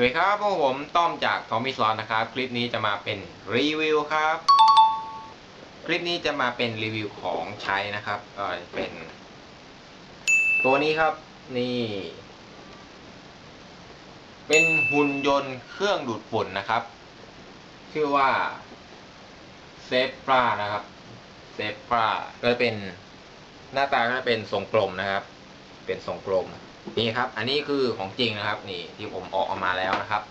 วัสดีครับพวกผมต้อมจากทอมมี่ซอนนะครับ คลิปนี้จะมาเป็นรีวิวครับ คลิปนี้จะมาเป็นรีวิวของใช้นะครับก็เป็น ตัวนี้ครับนี่ เป็นหุ่นยนต์เครื่องดูดฝุ่นนะครับ ชื่อว่าเซฟปรานะครับเซฟปราก็จะเป็นหน้าตาก็จะเป็นทรงกลมนะครับ เป็นทรงกลม นี่ครับ อันนี้คือของจริงนะครับ นี่ที่ผมออกออกมาแล้วนะครับ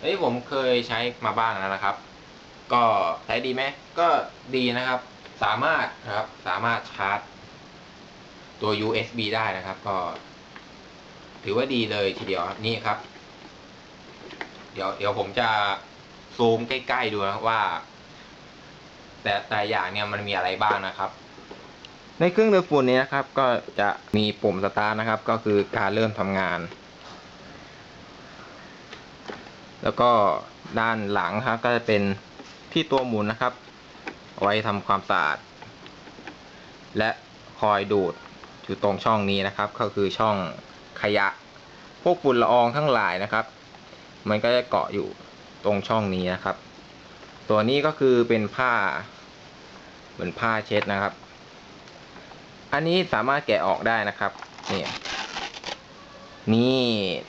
เฮ้ยผมเคยใช้มาบ้างแล้วนะครับ ก็ใช้ดีไหมก็ดีนะครับ สามารถนะครับ สามารถชาร์จ ตัว USB ได้นะครับ ก็ ถือว่าดีเลยทีเดียวครับนี่ครับ เดี๋ยวเดี๋ยวผมจะซูมใกล้ๆดูนะว่า แต่แต่อย่างเนี่ยมันมีอะไรบ้างนะครับ ในเครื่องดูดฝุ่นนี้นะครับ ก็จะมีปุ่มสตาร์ทนะครับ ก็คือการเริ่มทำงาน แล้วก็ด้านหลังครับก็จะเป็นที่ตัวหมุนนะครับ ไว้ทำความสะอาด และคอยดูดอยู่ตรงช่องนี้นะครับ ก็คือช่องขยะ พวกฝุ่นละอองทั้งหลายนะครับ มันก็จะเกาะอยู่ตรงช่องนี้นะครับ ตัวนี้ก็คือเป็นผ้า เหมือนผ้าเช็ดนะครับ อันนี้สามารถแกะออกได้นะครับนี่นี่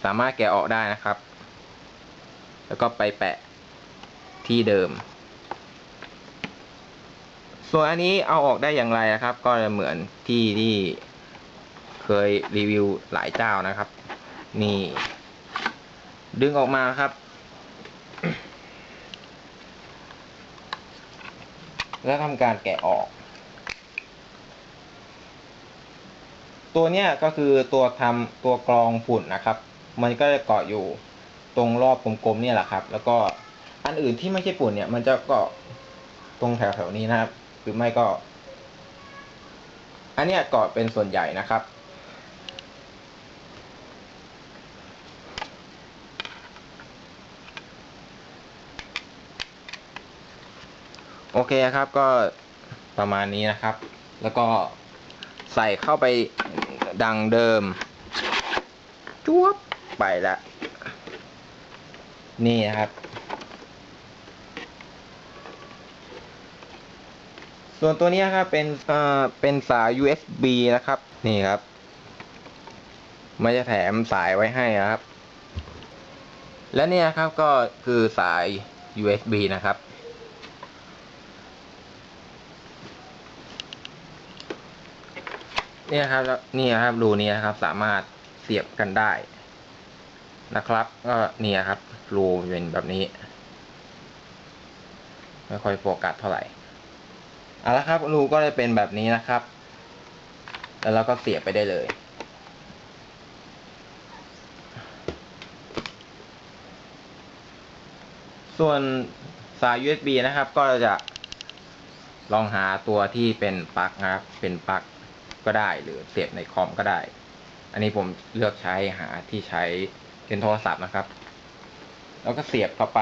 สามารถแกะออกได้นะครับ แล้วก็ไปแปะที่เดิม ส่วนอันนี้เอาออกได้อย่างไรนะครับ ก็จะเหมือนที่ที่เคยรีวิวหลายเจ้านะครับ นี่ ดึงออกมาครับ แล้วทำการแกะออก ตัวเนี้ยก็คือตัวทำตัวกรองฝุ่นนะครับ มันก็จะเกาะอยู่ตรงรอบกลมๆเนี่ยแหละครับ แล้วก็อันอื่นที่ไม่ใช่ฝุ่นเนี่ย มันจะเกาะตรงแถวๆนี้นะครับ หรือไม่ก็ อันเนี้ยเกาะเป็นส่วนใหญ่นะครับโอเคครับก็ประมาณนี้นะครับ แล้วก็ใส่เข้าไป ดังเดิมจวบไปละนี่นะครับ ส่วนตัวนี้ครับเป็นเอ่อเป็นสาย USB นะครับ นี่ครับ มันจะแถมสายไว้ให้นะครับ และเนี่ยครับก็คือสาย USB นะครับ เนี่ยครับนี่ครับรูนี้นะครับ สามารถเสียบกันได้นะครับ ก็เนี่ยครับรูเป็นแบบนี้ ไม่ค่อยโฟกัสเท่าไหร่เอาละครับรูก็จะเป็นแบบนี้นะครับ แล้วเราก็เสียบไปได้เลยส่วนสาย USB นะครับ ก็จะลองหาตัวที่เป็นปลั๊กนะครับ เป็นปลั๊ก ก็ได้ หรือเสียบในคอมก็ได้ อันนี้ผมเลือกใช้หาที่ใช้เป็นโทรศัพท์นะครับ แล้วก็เสียบเข้าไป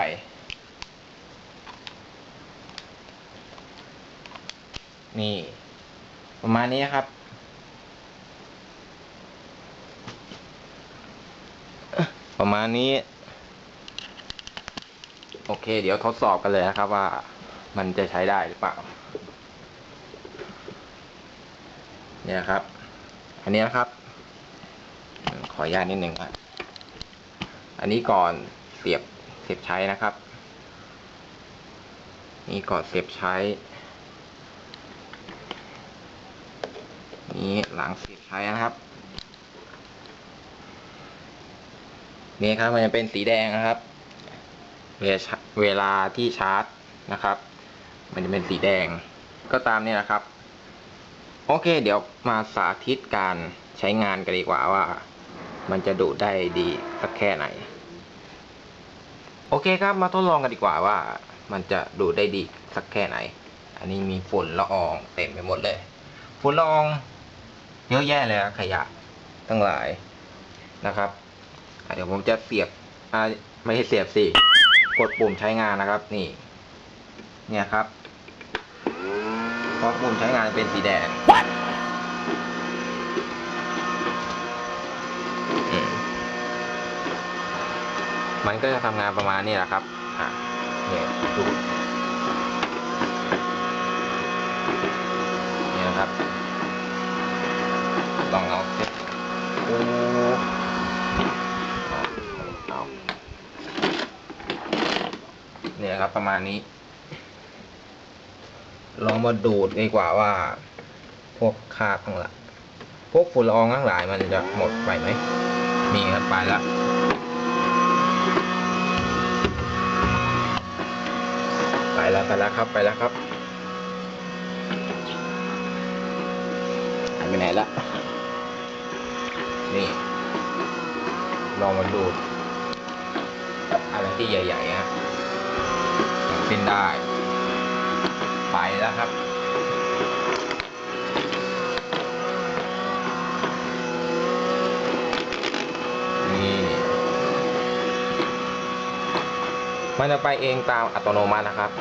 นี่ ประมาณนี้ครับประมาณนี้ โอเค เดี๋ยวทดสอบกันเลยนะครับว่ามันจะใช้ได้หรือเปล่า นี่ยครับ อันนี้นะครับ ขออนุญาตนิดนึงครับอันนี้ก่อนเสียบเสียบใช้นะครับ นี่ก่อนเสียบใช้ นี่หลังเสียบใช้นะครับ นี่ครับมันจะเป็นสีแดงนะครับ เวลาเวลาที่ชาร์จนะครับ มันจะเป็นสีแดงก็ตามนี่นะครับ โอเค เดี๋ยวมาสาธิตการใช้งานกันดีกว่าว่า มันจะดูดได้ดีสักแค่ไหน โอเคครับมาทดลองกันดีกว่าว่า มันจะดูดได้ดีสักแค่ไหน อันนี้มีฝุ่นละอองเต็มไปหมดเลย ฝุ่นละออง เยอะแยะเลยนะขยะทั้งหลายนะครับเดี๋ยวผมจะเสียบไม่ใช่เสียบสิกดปุ่มใช้งานนะครับ นี่ เนี่ยครับ ราะปุ่มใช้งานเป็นสีแดงอืมมันก็จะทำงานประมาณนี้แหละครับอะเนี่ยดูดเนี่ยนะครับ ลองเอาเซ็ตโอ้เอาเนี่ยครับประมาณนี้ลอง มาดูดดีกว่าว่า พวกคาบทั้งหลายพวกฝุ่นละอองทั้งหลายมันจะหมดไปไหมมีครับไปแล้วไปแล้วไปแล้วครับไปแล้วครับหายไปไหนละนี่ ลองมาดูดอะไรที่ใหญ่ๆฮะอย่างเส้นได้ ไปแล้วครับนี่มันจะไปเองตามอัตโนมัตินะครับ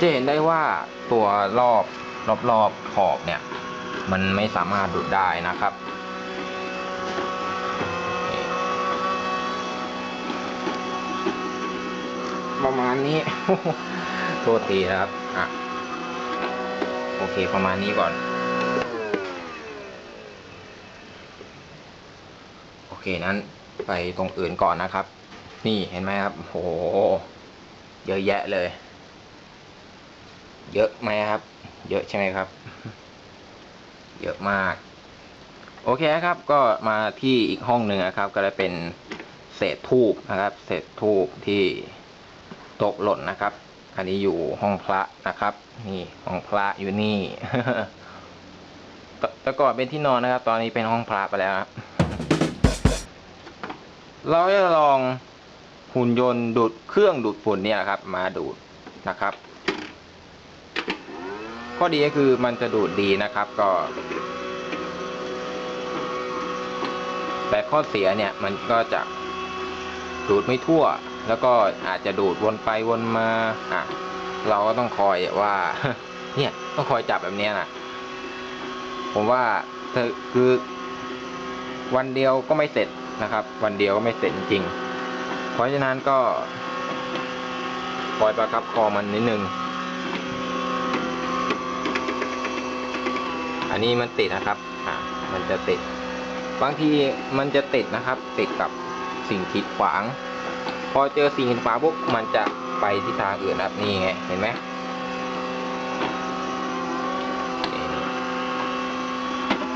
จะเห็นได้ว่าตัวรอบรอบรอบขอบเนี่ย มันไม่สามารถดูดได้นะครับ ประมาณนี้ โทษทีนะครับ อะ โอเคประมาณนี้ก่อน โอเคนั้นไปตรงอื่นก่อนนะครับ นี่เห็นไหมครับโห เยอะแยะเลย เยอะไหมครับ เยอะใช่ไหมครับ เยอะมาก โอเคครับ ก็มาที่อีกห้องหนึ่งนะครับ ก็จะเป็นเศษทูบนะครับ เศษทูบที่ ตกหล่นนะครับ อันนี้อยู่ห้องพระนะครับ นี่ห้องพระอยู่นี่แต่ก่อนเป็นที่นอนนะครับ ตอนนี้เป็นห้องพระไปแล้วครับเราจะลองหุ่นยนต์ดูดเครื่องดูดฝุ่นเนี่ยครับ มาดูดนะครับข้อดีก็คือมันจะดูดดีนะครับก็ แต่ข้อเสียเนี่ยมันก็จะดูดไม่ทั่ว แล้วก็อาจจะดูดวนไปวนมาอะเราก็ต้องคอยว่า เนี่ยต้องคอยจับแบบนี้นะผมว่าเธอคือ วันเดียวก็ไม่เสร็จนะครับ วันเดียวก็ไม่เสร็จจริง เพราะฉะนั้นก็คอยประคับคอมันนิดนึง อันนี้มันติดนะครับ อ่า มันจะติด บางทีมันจะติดนะครับ ติดกับสิ่งขีดขวาง อเจอสิ่งขีดขวางปุ๊บมันจะไปทิศทางอื่นครับนี่ไงเห็นไหม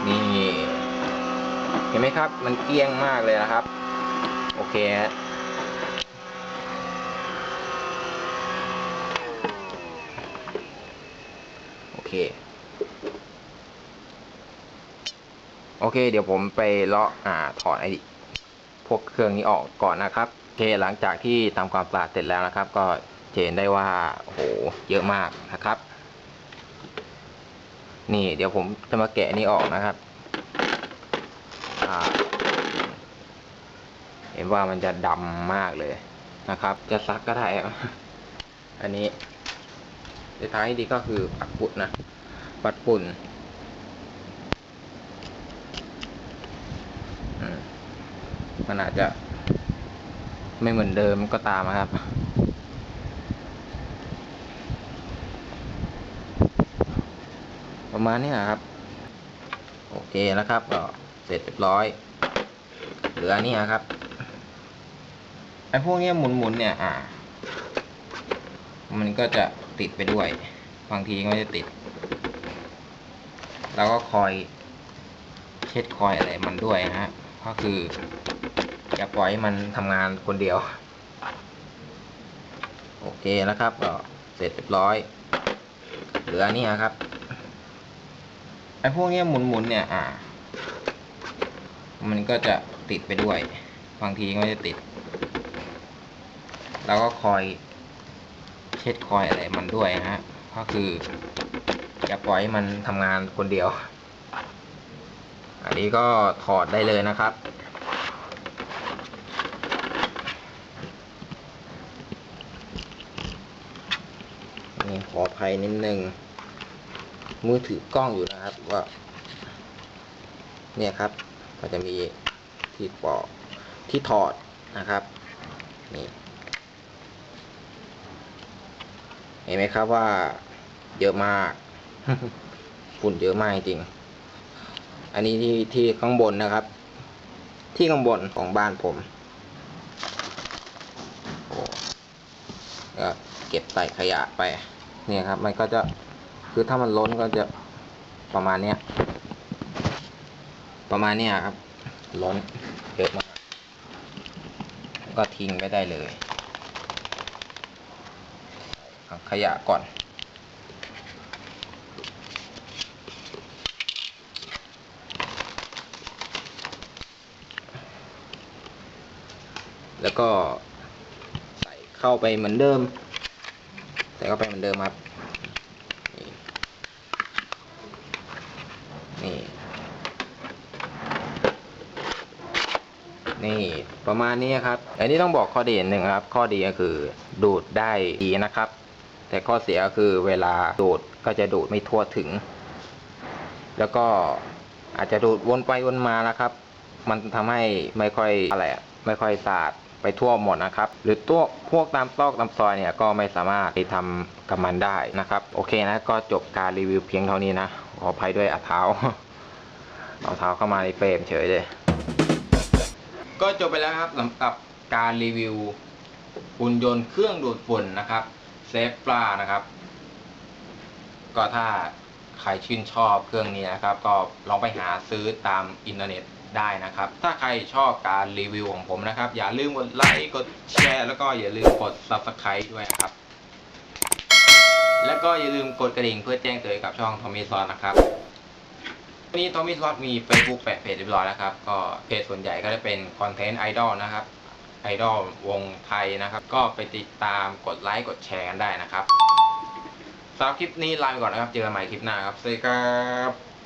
นี่เห็นไหมครับ มันเกี้ยงมากเลยนะครับ โอเคฮะโอเค โอเค เดี๋ยวผมไปเลาะอ่าถอดไอ้พวกเครื่องนี้ออกก่อนนะครับ เคหลังจากที่ทำความสะอาดเสร็จแล้วนะครับ ก็เห็นได้ว่าโอ้โหเยอะมากนะครับ นี่เดี๋ยวผมจะมาแกะนี่ออกนะครับเห็นว่ามันจะดำมากเลยนะครับ จะซักก็ได้ครับอันนี้ในท้ายที่ดีก็คือปัดฝุ่นนะปัดฝุ่นมันอาจจะ ไม่เหมือนเดิมก็ตามนะครับ ประมาณนี้นครับ โอเคนะครับก็เสร็จเรียบร้อย เหลือนี่ครับไอ้พวกนี้หมุนๆเนี่ยอ่า มันก็จะติดไปด้วย บางทีก็จะติดแล้วก็คอยเช็ดคอยอะไรมันด้วยนะฮะก็คือ อย่าปล่อยให้มันทำงานคนเดียว โอเคแล้วครับก็เสร็จเรียบร้อย เหลือนี่ครับไอ้พวกนี้หมุนๆเนี่ยอ่า มันก็จะติดไปด้วย บางทีก็จะติด แล้วก็คอยเช็ดคอยอะไรมันด้วยฮะ ก็คืออย่าปล่อยให้มันทำงานคนเดียว อันนี้ก็ถอดได้เลยนะครับ นี่ขออ ภัยนิดนึงมือถือกล้องอยู่นะครับว่าเนี่ยครับก็จะมีที่ปอกที่ถอดนะครับนี่เห็นไหมครับว่าเยอะมากฝุ่นเยอะมากจริง อันนี้ที่ที่ข้างบนนะครับ ที่ข้างบนของบ้านผมก็เก็บใส่ขยะไป เนี่ยครับ มันก็จะคือถ้ามันล้นก็จะประมาณเนี้ย ประมาณเนี้ยครับ ล้นเยอะมาก ก็ทิ้งไปได้เลย ขยะก่อนแล้วก็ใส่เข้าไปเหมือนเดิม ใส่เข้าไปเหมือนเดิมครับนี่นี่ นี่ประมาณนี้ครับ อันนี้ต้องบอกข้อดีหนึ่งครับ ข้อดีก็คือดูดได้ดีนะครับ แต่ข้อเสียก็คือเวลาดูดก็จะดูดไม่ทั่วถึง แล้วก็อาจจะดูดวนไปวนมานะครับ มันทำให้ไม่ค่อยอะไรไม่ค่อยสะอาด ไปทั่วหมดนะครับ หรือตัวพวกตามซอกตามซอยเนี่ยก็ไม่สามารถไปทำกับมันได้นะครับ โอเคนะก็จบการรีวิวเพียงเท่านี้นะ ขออภัยด้วยอาเท้าเอาเท้าเข้ามาในเฟรมเฉยเลยก็จบไปแล้วครับสำหรับการรีวิวหุ่นยนต์เครื่องดูดฝุ่นนะครับเซฟปลานะครับ ก็ถ้าใครชื่นชอบเครื่องนี้นะครับ ก็ลองไปหาซื้อตามอินเทอร์เน็ต ได้นะครับ ถ้าใครชอบการรีวิวของผมนะครับ อย่าลืมกดไลค์กดแชร์แล้วก็อย่าลืมกด subscribe ด้วยครับ แล้วก็อย่าลืมกดกระดิ่งเพื่อแจ้งเตือนกับช่องทอมมี่ซอนนะครับวันนี้ทอมมี่ซอสมี Facebook แปะเพจเรียบร้อยแล้วครับ ก็เพจส่วนใหญ่ก็จะเป็นคอนเทนต์ไอดอลนะครับไอดอลวงไทยนะครับ ก็ไปติดตามกดไลค์กดแชร์กันได้นะครับสำหรับคลิปนี้ลาไปก่อนนะครับ เจอกันใหม่คลิปหน้าครับสวัสดีครับ